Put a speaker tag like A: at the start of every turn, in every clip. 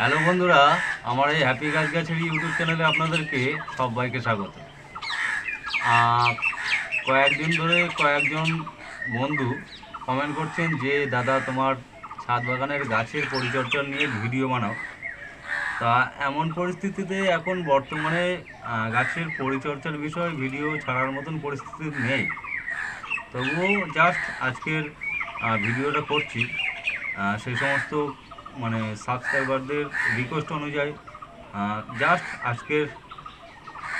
A: Hello বন্ধুরা, আমার এই হ্যাপি গাছ গাছের ইউটিউব চ্যানেলে আপনাদেরকে সবাইকে স্বাগত। কয়েকদিন ধরে কয়েকজন বন্ধু কমেন্ট করছেন যে, দাদা, তোমার ছাদ বাগানের গাছের পরিচর্যা নিয়ে ভিডিও বানাও। তা এমন পরিস্থিতিতে এখন বর্তমানে গাছের পরিচর্যার বিষয়ে ভিডিও ছাড়ার মতন পরিস্থিতি নেই। তবুও জাস্ট আজকের ভিডিওটা করছি। সেই সমস্ত মানে সাবস্ক্রাইবারদের রিকোয়েস্ট অনুযায়ী জাস্ট আজকের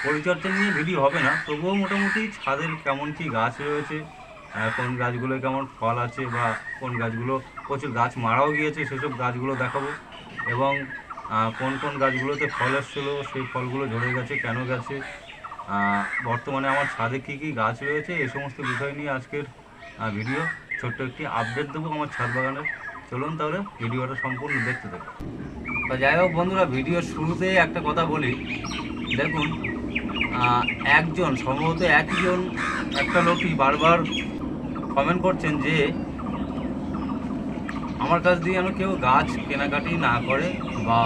A: পরিচর্যা নিয়ে ভিডিও হবে না, তবুও মোটামুটি ছাদের কেমন কি গাছ রয়েছে কোন গাছগুলো কেমন ফল আছে বা কোন গাছগুলো প্রচুর গাছ মারাও গিয়েছে, সেসব গাছগুলো দেখাবো। এবং কোন কোন গাছগুলোতে ফল এসেছিল, সেই ফলগুলো ঝরে গেছে, কেন গেছে বর্তমানে আমার ছাদে কী কী গাছ রয়েছে এই সমস্ত বিষয় নিয়ে আজকের ভিডিও ছোট্ট একটি আপডেট দেবো আমার ছাদ বাগানের। চলুন তাহলে ভিডিওটা সম্পূর্ণ দেখতে দেবো তো যাই হোক বন্ধুরা, ভিডিওর শুরুতেই একটা কথা বলি। দেখুন একজন, সম্ভবত একজন একটা লোকই বারবার কমেন্ট করছেন যে, আমার কাছ দিয়ে যেন কেউ গাছ কেনাকাটি না করে বা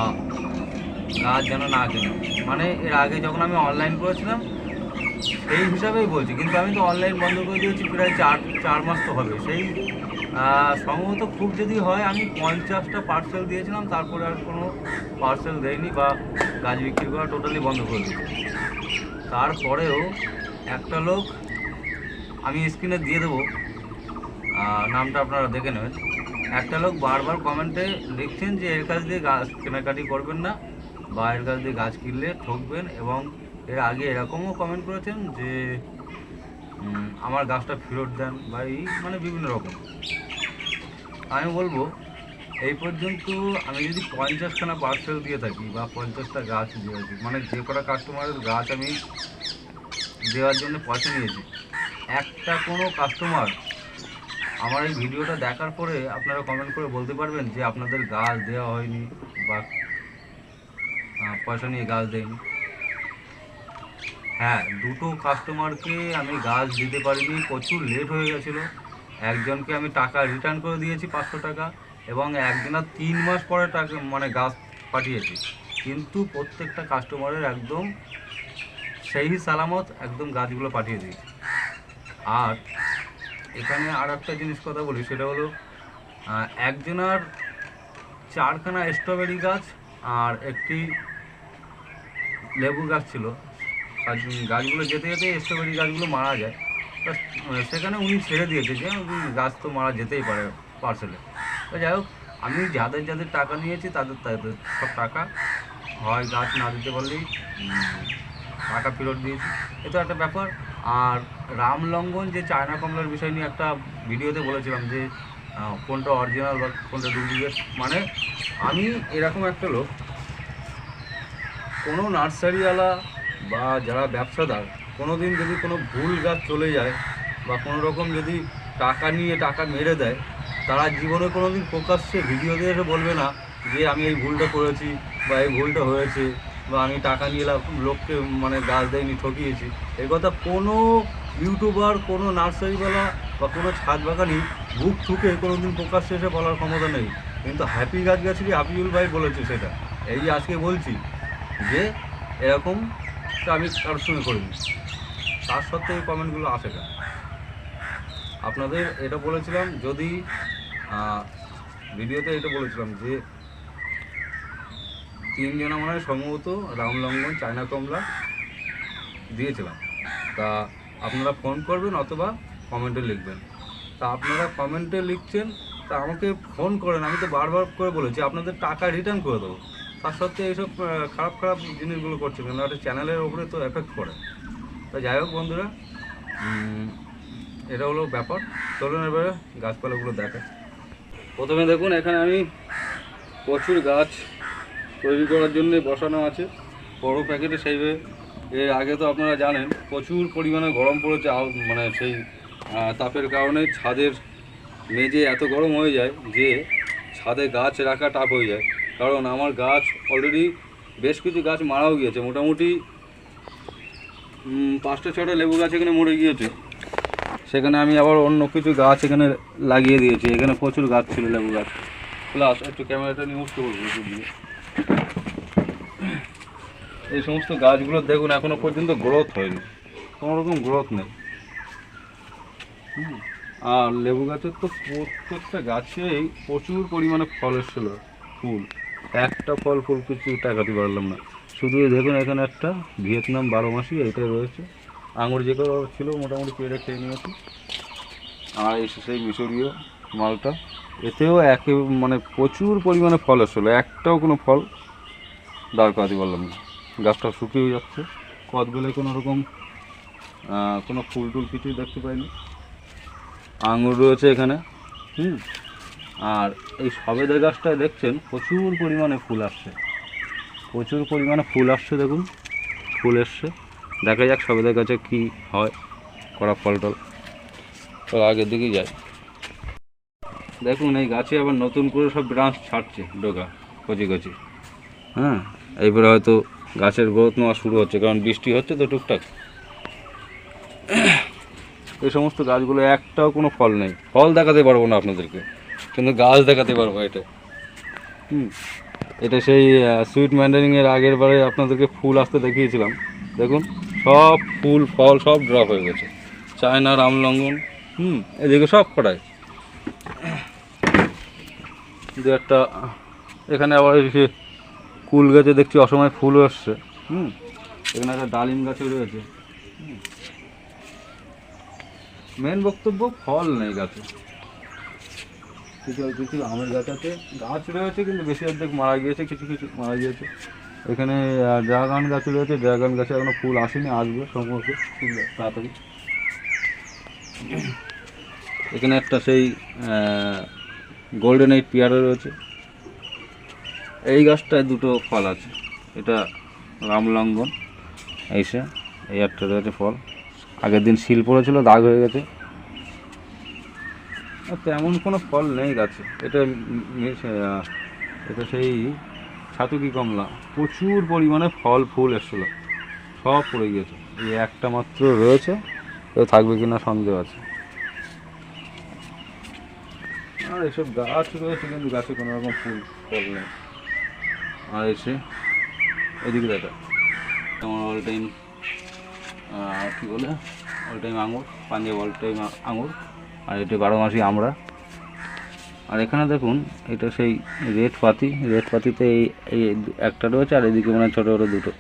A: গাছ যেন না কেনে। মানে এর আগে যখন আমি অনলাইন করেছিলাম, সেই হিসাবেই বলছি। কিন্তু আমি তো অনলাইন বন্ধ করে দিয়েছি, প্রায় চার চার মাস তো হবে। সেই সম্ভবত খুব যদি হয়, আমি পঞ্চাশটা পার্সেল দিয়েছিলাম, তারপরে আর কোনো পার্সেল দেয়নি বা গাছ বিক্রি করা টোটালি বন্ধ করে দিয়েছি তারপরেও একটা লোক, আমি স্ক্রিনে দিয়ে দেবো নামটা আপনারা দেখে নেবেন। একটা লোক বারবার কমেন্টে লিখছেন যে, এর কাছ দিয়ে গাছ কেনাকাটি করবেন না বা এর কাছ দিয়ে গাছ কিনলে ঠকবেন এবং এর আগে এরকমও কমেন্ট করেছেন যে আমার গাছটা ফেরত দেন বা এই মানে বিভিন্ন রকম। আমি বলব, এই পর্যন্ত আমি যদি পঞ্চাশখানা পার্সেল দিয়ে থাকি বা পঞ্চাশটা গাছ দিয়ে থাকি মানে যে কটা কাস্টমারের গাছ আমি দেওয়ার জন্য পয়সা নিয়েছি, একটা কোনো কাস্টমার আমার এই ভিডিওটা দেখার পরে আপনারা কমেন্ট করে বলতে পারবেন যে আপনাদের গাছ দেওয়া হয়নি বা পয়সা নিয়ে গাছ দেয়নি। হ্যাঁ দুটো কাস্টমারকে আমি গাছ দিতে পারিনি, প্রচুর লেট হয়ে গেছিল। একজনকে আমি টাকা রিটার্ন করে দিয়েছি পাঁচশো টাকা এবং একজনের তিন মাস পরে টাকা মানে গাছ পাঠিয়েছি। কিন্তু প্রত্যেকটা কাস্টমারের একদম সেই সালামত একদম গাছগুলো পাঠিয়ে দিয়েছি। আর এখানে আর একটা জিনিস কথা বলি, সেটা হলো একজনার চারখানা স্ট্রবেরি গাছ আর একটি লেবু গাছ ছিল। গাছগুলো যেতে যেতে স্ট্রবেরি গাছগুলো মারা যায়। তা সেখানে উনি ছেড়ে দিয়েছে যে গাছ তো মারা যেতেই পারে পার্সেলে তো যাই হোক, আমি যাদের যাদের টাকা নিয়েছি, তাদের তাদের সব টাকা হয়, গাছ না দিতে পারলেই টাকা ফেরত দিয়েছি। এটা একটা ব্যাপার। আর রামলঙ্ঘন যে চায়না কমলার বিষয় নিয়ে একটা ভিডিওতে বলেছিলাম যে কোনটা অরিজিনাল বা কোনটা ডুপ্লিকেট মানে আমি এরকম একটা লোক, কোনো নার্সারিওয়ালা বা যারা ব্যবসাদার কোনো দিন যদি কোনো ভুল গাছ চলে যায় বা কোনো রকম যদি টাকা নিয়ে টাকা মেরে দেয়, তারা জীবনে কোনো দিন প্রকাশ্যে ভিডিও দিয়ে এসে বলবে না যে আমি এই ভুলটা করেছি বা এই ভুলটা হয়েছে বা আমি টাকা নিয়ে লোককে মানে গাছ দেয়নি, ঠকিয়েছি। এই কথা কোনো ইউটিউবার, কোনো নার্সারিওয়ালা বা কোনো ছাদ বাগানি বুক ঠুকে কোনো দিন প্রকাশ্যে এসে বলার ক্ষমতা নেই। কিন্তু হ্যাপি গাছ গাছই হাফিজুল ভাই বলেছে সেটা। এই আজকে বলছি যে এরকম তো আমি কারোর সঙ্গে করিনি তার সত্ত্বেও এই কমেন্টগুলো আসে কেন আপনাদের এটা বলেছিলাম যদি ভিডিওতে এটা বলেছিলাম যে তিনজনা মনে হয় সম্ভবত রামলঙ্ঘন চায়না কমলা দিয়েছিলাম। তা আপনারা ফোন করবেন অথবা কমেন্টে লিখবেন। তা আপনারা কমেন্টে লিখছেন, তা আমাকে ফোন করেন, আমি তো বারবার করে বলেছি, আপনাদের টাকা রিটার্ন করে দেবো। তার সত্ত্বেও এইসব খারাপ খারাপ জিনিসগুলো করছে কেন? একটা চ্যানেলের ওপরে তো এফেক্ট করে তো যাই হোক বন্ধুরা এটা হলো ব্যাপার। চলুন এবারে গাছপালাগুলো দেখা। প্রথমে দেখুন, এখানে আমি প্রচুর গাছ তৈরি করার জন্য বসানো আছে। বড় প্যাকেটে সেইভাবে। এর আগে তো আপনারা জানেন, প্রচুর পরিমাণে গরম পড়েছে মানে সেই তাপের কারণে ছাদের মেঝে এত গরম হয়ে যায় যে ছাদে গাছ রাখা টাফ হয়ে যায়। কারণ আমার গাছ অলরেডি বেশ কিছু গাছ মারাও গিয়েছে। মোটামুটি পাঁচটা ছটা লেবু গাছ এখানে মরে গিয়েছে। সেখানে আমি আবার অন্য কিছু গাছ এখানে লাগিয়ে দিয়েছি। এখানে প্রচুর গাছ ছিল, লেবু গাছ। প্লাস একটু ক্যামেরাটা নিয়ে উঠতে বলব এই সমস্ত গাছগুলো দেখুন, এখনও পর্যন্ত গ্রোথ হয়নি। কোনো রকম গ্রোথ নেই। আর লেবু গাছের তো প্রত্যেকটা গাছেই প্রচুর পরিমাণে ফল এসেছিল, ফুল। একটা ফল, ফুল কিছু টাকাতে পারলাম না। শুধু দেখুন এখানে একটা ভিয়েতনাম বারো মাসি, এইটাই রয়েছে। আঙুর যে করে ছিল, মোটামুটি পেড়ে খেয়ে নিয়েছি। আর এই সেই মিশরীয় মালটা। এতেও একে মানে প্রচুর পরিমাণে ফল এসেছিল একটাও কোনো ফল দাঁড় করাতে পারলাম না। গাছটা শুকিয়ে যাচ্ছে। কদবেলে কোনো রকম কোনো ফুল টুল কিছুই দেখতে পাইনি। আঙুর রয়েছে এখানে। হুম? আর এই সবেদা গাছটায় দেখছেন প্রচুর পরিমাণে ফুল আসছে। প্রচুর পরিমাণে ফুল আসছে দেখুন, ফুল এসছে। দেখা যাক সবেদা গাছে কি হয় করা ফল টল তো আগের দিকেই যাই। দেখুন, এই গাছে আবার নতুন করে সব ব্রাঞ্চ ছাড়ছে ডোকা কচি কচি। হ্যাঁ এইবারে হয়তো গাছের গ্রোথ নেওয়া শুরু হচ্ছে, কারণ বৃষ্টি হচ্ছে তো টুকটাক। এই সমস্ত গাছগুলো একটাও কোনো ফল নেই। ফল দেখাতে পারব না আপনাদেরকে। কিন্তু গাছ দেখাতে পারব এটা। হুম। এটা সেই সুইট ম্যান্ডারিংয়ের আগের বারে আপনাদেরকে ফুল আসতে দেখিয়েছিলাম। দেখুন সব ফুল ফল সব ড্রপ হয়ে গেছে। চায়না রামলঙ্গন হুম এদিকে সব কটায় দু একটা এখানে আবার কুল গাছে দেখছি অসময় ফুল আসছে হুম এখানে একটা ডালিম গাছও রয়েছে। মেন বক্তব্য ফল নেই গাছে। কিছু কিছু আমের গাছ আছে গাছ রয়েছে কিন্তু বেশি অর্ধেক মারা গিয়েছে, কিছু কিছু মারা গিয়েছে। এখানে ড্রাগন গাছ রয়েছে, ড্রাগন গাছে এখনও ফুল আসেনি, আসবে সম্ভবত তাড়াতাড়ি। এখানে একটা সেই গোল্ডেন এইট পেয়ারা রয়েছে। এই গাছটায় দুটো ফল আছে, এটা রামলঙ্গন এইসে এই একটা রয়েছে ফল। আগের দিন শিল পড়েছিল, দাগ হয়ে গেছে। তেমন কোনো ফল নেই গাছে। এটা এটা সেই ছাতুকি কমলা। প্রচুর পরিমাণে ফল, ফুল এসেছিল। সব পড়ে গিয়েছে। এই একটা মাত্র রয়েছে। তো থাকবে কিনা সন্দেহ আছে। আর এসব গাছ রয়েছে, কিন্তু গাছে কোনো রকম ফুল, ফল নেই। আর এসে এদিকে দেখা। তোমার অল টাইম কী বলে? অল টাইম আঙুর পাঞ্জাব অল টাইম আঙুর আর এটা বারো মাসি আমরা। আর এখানে দেখুন, এটা সেই রেড পাতি। রেড পাতিতে এই এই একটা রয়েছে আর এদিকে মানে ছোটো ছোটো দুটো।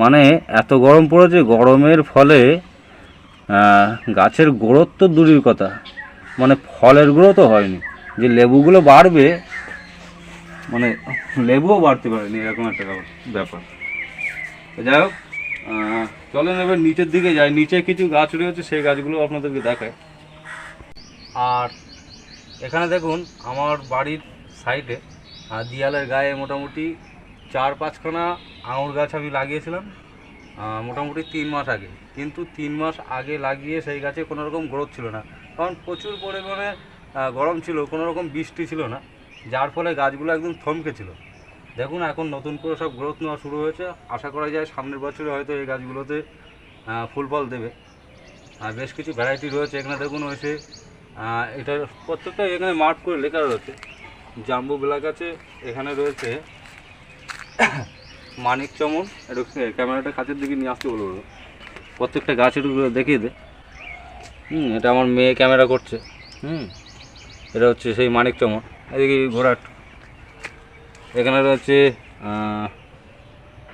A: মানে এত গরম পড়েছে, গরমের ফলে গাছের গ্রোথ তো দূরের কথা। মানে ফলের গ্রোথও হয়নি। যে লেবুগুলো বাড়বে মানে লেবুও বাড়তে পারেনি, এরকম একটা ব্যাপার। যাই হোক চলেন এবার নিচের দিকে যাই। নিচে কিছু গাছ রয়েছে, সেই গাছগুলো আপনাদেরকে দেখায় আর এখানে দেখুন, আমার বাড়ির সাইডে দিয়ালের গায়ে মোটামুটি চার পাঁচখানা আঙুর গাছ আমি লাগিয়েছিলাম মোটামুটি তিন মাস আগে। কিন্তু তিন মাস আগে লাগিয়ে সেই গাছে কোনো রকম গ্রোথ ছিল না। কারণ প্রচুর পরিমাণে গরম ছিল কোনো রকম বৃষ্টি ছিল না, যার ফলে গাছগুলো একদম থমকে ছিল। দেখুন, এখন নতুন করে সব গ্রোথ নেওয়া শুরু হয়েছে। আশা করা যায় সামনের বছরে হয়তো এই গাছগুলোতে ফুল ফল দেবে। আর বেশ কিছু ভ্যারাইটি রয়েছে। এখানে দেখুন হয়েছে এটা প্রত্যেকটা এখানে মার্ক করে লেখা রয়েছে। জাম্বু ব্ল্যাক আছে, এখানে রয়েছে মানিক চমন এটা ক্যামেরাটা কাছের দিকে নিয়ে আসতে বলব। প্রত্যেকটা গাছের উপরে দেখিয়ে দে। হুম, এটা আমার মেয়ে ক্যামেরা করছে। হুম, এটা হচ্ছে সেই মানিক চমন। এদিকে ঘোরাট এখানে রয়েছে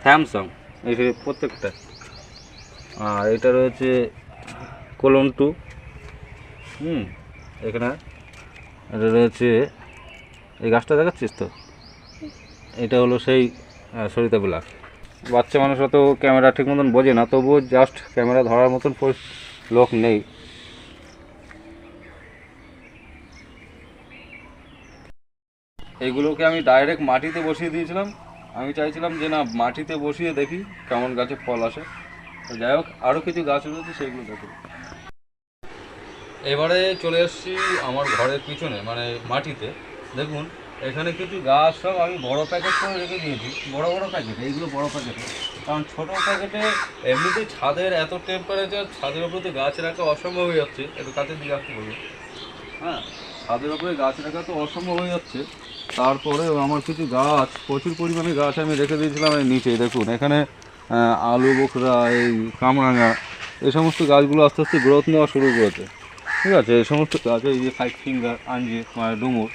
A: স্যামসাং, এই প্রত্যেকটা। আর এটা রয়েছে, কোলন টু। হুম এখানে এটা রয়েছে, এই গাছটা দেখাচ্ছিস তো? এটা হলো সেই সরিতা ব্লাক বাচ্চা মানুষ অত ক্যামেরা ঠিক মতন বোঝে না, তবুও জাস্ট ক্যামেরা ধরার মতন লোক নেই। এগুলোকে আমি ডাইরেক্ট মাটিতে বসিয়ে দিয়েছিলাম। আমি চাইছিলাম যে না, মাটিতে বসিয়ে দেখি কেমন গাছে ফল আসে। তো যাই হোক আরও কিছু গাছ রয়েছে, সেগুলো দেখো। এবারে চলে এসেছি আমার ঘরের পিছনে মানে মাটিতে। দেখুন, এখানে কিছু গাছ সব আমি বড় প্যাকেট করে রেখে দিয়েছি, বড় বড় প্যাকেট এইগুলো বড় প্যাকেটে কারণ ছোট প্যাকেটে এমনিতে ছাদের এত টেম্পারেচার ছাদের উপরে তো গাছ রাখা অসম্ভব হয়ে যাচ্ছে। একটু কাছের দিকে আসতে বলব হ্যাঁ ছাদের উপরে গাছ রাখা তো অসম্ভব হয়ে যাচ্ছে।
B: তারপরেও আমার কিছু গাছ, প্রচুর পরিমাণে গাছ আমি রেখে দিয়েছিলাম এই নিচে। দেখুন, এখানে আলু, বোখরা, এই কামরাঙা এই সমস্ত গাছগুলো আস্তে আস্তে গ্রোথ নেওয়া শুরু করেছে। ঠিক আছে, এই সমস্ত গাছ, এই যে ফাইভ ফিঙ্গার আঞ্জি মানে ডুমুর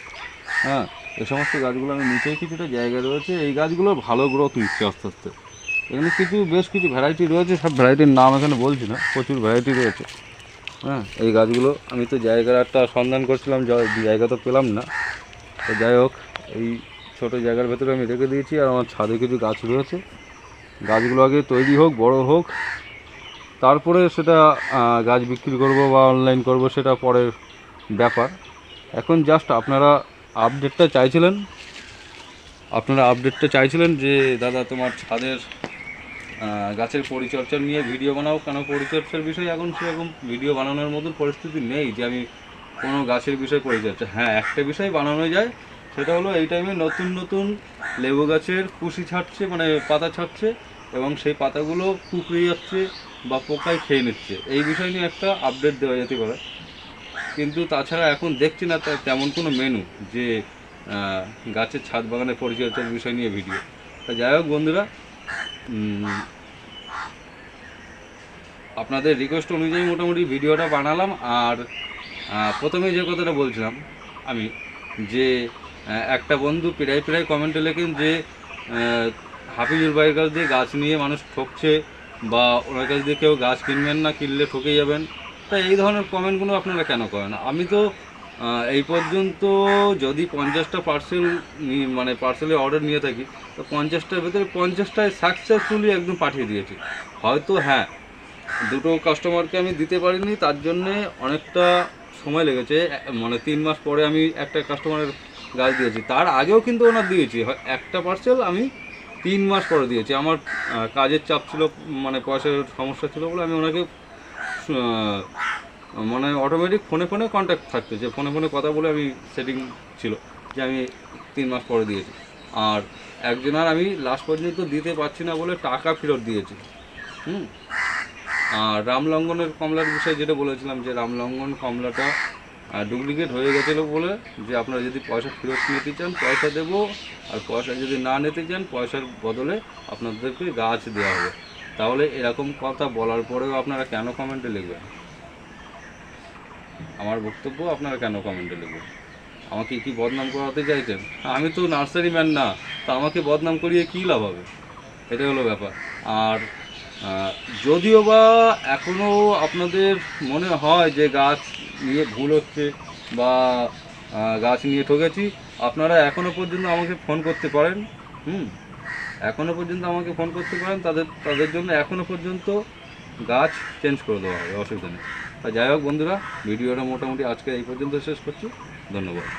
B: হ্যাঁ এই সমস্ত গাছগুলো আমি নিচে কিছুটা জায়গা রয়েছে, এই গাছগুলোর ভালো গ্রোথ নিচ্ছে আস্তে আস্তে। এখানে কিছু, বেশ কিছু ভ্যারাইটি রয়েছে, সব ভ্যারাইটির নাম এখানে বলছি না, প্রচুর ভ্যারাইটি রয়েছে হ্যাঁ এই গাছগুলো আমি তো জায়গার একটা সন্ধান করছিলাম জায়গা তো পেলাম না, তো যাই হোক, এই ছোটো জায়গার ভেতরে আমি রেখে দিয়েছি, আর আমার ছাদে কিছু গাছ রয়েছে, গাছগুলো আগে তৈরি হোক, বড় হোক তারপরে সেটা গাছ বিক্রি করব বা অনলাইন করব সেটা পরের ব্যাপার। এখন জাস্ট আপনারা আপডেটটা চাইছিলেন, আপনারা আপডেটটা চাইছিলেন যে, দাদা তোমার ছাদের গাছের পরিচর্যা নিয়ে ভিডিও বানাও। কেন পরিচর্যার বিষয়ে এখন সেরকম ভিডিও বানানোর মতন পরিস্থিতি নেই যে আমি কোনো গাছের বিষয়ে পরিচর্যা। হ্যাঁ একটা বিষয় বানানো যায়, সেটা হলো এই টাইমে নতুন নতুন লেবু গাছের কুশি ছাড়ছে মানে পাতা ছাড়ছে এবং সেই পাতাগুলো কুকড়ে যাচ্ছে বা পোকায় খেয়ে নিচ্ছে। এই বিষয় নিয়ে একটা আপডেট দেওয়া যেতে পারে। কিন্তু তাছাড়া এখন দেখছি না তা- তেমন কোনো মেনু যে গাছের ছাদ বাগানের পরিচর্যার বিষয় নিয়ে ভিডিও তা যাই হোক বন্ধুরা আপনাদের রিকোয়েস্ট অনুযায়ী মোটামুটি ভিডিওটা বানালাম আর প্রথমে যে কথাটা বলছিলাম আমি, যে একটা বন্ধু প্রায় প্রায় কমেন্টে লেখেন যে হাফিজুর কাছ দিয়ে গাছ নিয়ে মানুষ ঠকছে বা ওনার কাছ দিয়ে কেউ গাছ কিনবেন না, কিনলে ঠকে যাবেন। তাই এই ধরনের কমেন্টগুলো আপনারা কেন করেন? আমি তো এই পর্যন্ত যদি পঞ্চাশটা পার্সেল মানে পার্সেলের অর্ডার নিয়ে থাকি, তো পঞ্চাশটার ভেতরে পঞ্চাশটায় সাকসেসফুলি একদম পাঠিয়ে দিয়েছি। হয়তো হ্যাঁ দুটো কাস্টমারকে আমি দিতে পারিনি, তার জন্যে অনেকটা সময় লেগেছে। মানে তিন মাস পরে আমি একটা কাস্টমারের গাছ দিয়েছি। তার আগেও কিন্তু ওনার দিয়েছি। একটা পার্সেল আমি তিন মাস পরে দিয়েছি। আমার কাজের চাপ ছিল মানে পয়সার সমস্যা ছিল বলে আমি ওনাকে মানে অটোমেটিক ফোনে ফোনে কন্ট্যাক্ট থাকতো, যে ফোনে ফোনে কথা বলে আমি সেটিং ছিল, যে আমি তিন মাস পরে দিয়েছি। আর একজনের আমি লাস্ট পর্যন্ত দিতে পারছি না বলে টাকা ফেরত দিয়েছি। হুম? আর রামলঙ্গনের কমলার বিষয়ে যেটা বলেছিলাম, যে রামলঙ্গন কমলাটা ডুপ্লিকেট হয়ে গেছিল বলে যে আপনারা যদি পয়সা ফেরত নিতে চান, পয়সা দেবো। আর পয়সা যদি না নিতে চান, পয়সার বদলে আপনাদেরকে গাছ দেওয়া হবে। তাহলে এরকম কথা বলার পরেও আপনারা কেন কমেন্টে লিখবেন? আমার বক্তব্য আপনারা কেন কমেন্টে লিখবেন? আমাকে কি বদনাম করাতে চাইছেন? আমি তো নার্সারি ম্যান না, তা আমাকে বদনাম করিয়ে কী লাভ হবে? এটাই হলো ব্যাপার। আর যদিও বা এখনও আপনাদের মনে হয় যে গাছ নিয়ে ভুল হচ্ছে বা গাছ নিয়ে ঠকেছি, আপনারা এখনও পর্যন্ত আমাকে ফোন করতে পারেন, হুম? এখনও পর্যন্ত আমাকে ফোন করতে পারেন, তাদের তাদের জন্য এখনও পর্যন্ত গাছ চেঞ্জ করে দেওয়া হবে অসুবিধা নেই। যাই হোক বন্ধুরা, ভিডিওটা মোটামুটি আজকে এই পর্যন্ত শেষ করছি, ধন্যবাদ।